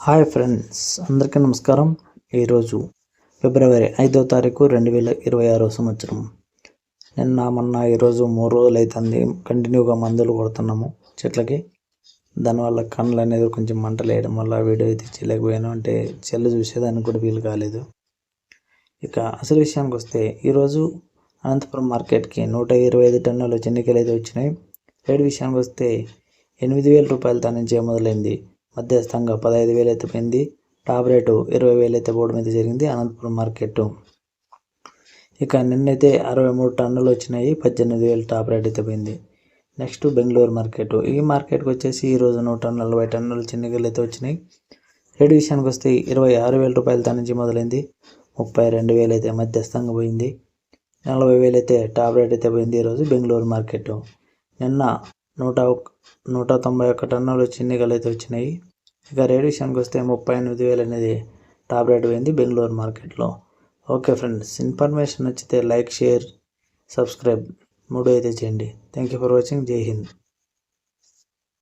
Hi friends అందరికీ నమస్కారం. ఈరోజు ఫిబ్రవరి ఐదో తారీఖు రెండు వేల ఇరవై ఆరో సంవత్సరం. నిన్న మొన్న ఈరోజు మూడు రోజులు అవుతుంది కంటిన్యూగా మందులు కొడుతున్నాము చెట్లకి. దానివల్ల కళ్ళు అనేది కొంచెం మంటలు వేయడం వల్ల వీడియో అయితే చేయలేకపోయాను. అంటే చెల్లు చూసేదానికి కూడా వీలు కాలేదు. ఇక అసలు విషయానికి వస్తే ఈరోజు అనంతపురం మార్కెట్కి నూట ఇరవై ఐదు టన్నుల చెన్నికలు అయితే వచ్చినాయి. రేటు విషయానికి వస్తే ఎనిమిది వేల రూపాయలతో నుంచి మొదలైంది? మధ్యస్థంగా పదహైదు వేలు అయితే పోయింది టాప్ రేటు ఇరవై వేలు అయితే పోవడం అయితే జరిగింది. అనంతపురం మార్కెట్. ఇక నిన్నైతే అరవై మూడు టన్నులు వచ్చినాయి. పద్దెనిమిది వేలు టాప్ రేట్ అయితే పోయింది నెక్స్ట్ బెంగళూరు మార్కెట్. ఈ మార్కెట్కి వచ్చేసి ఈరోజు నూట నలభై టన్నులు చిన్నగిళ్ళు అయితే వచ్చినాయి. రేటు విషయానికి వస్తే ఇరవై ఆరు వేల రూపాయలతో నుంచి మొదలైంది. ముప్పై రెండు వేలు అయితే మధ్యస్థంగా పోయింది. నలభై వేలు అయితే టాప్ రేట్ అయితే పోయింది ఈరోజు బెంగళూరు మార్కెట్. నిన్న నూట నూట తొంభై ఒక్క టన్నులు చిన్నిగలు అయితే వచ్చినాయి. ఇక రేడియేషన్కి వస్తే ముప్పై ఎనిమిది వేలు అనేది టాప్ రేట్ పోయింది బెంగళూరు మార్కెట్లో. ఓకే ఫ్రెండ్స్ ఇన్ఫర్మేషన్ నచ్చితే లైక్ షేర్ సబ్స్క్రైబ్. మూడు అయితే చేయండి. Thank you for watching. Jai Hind.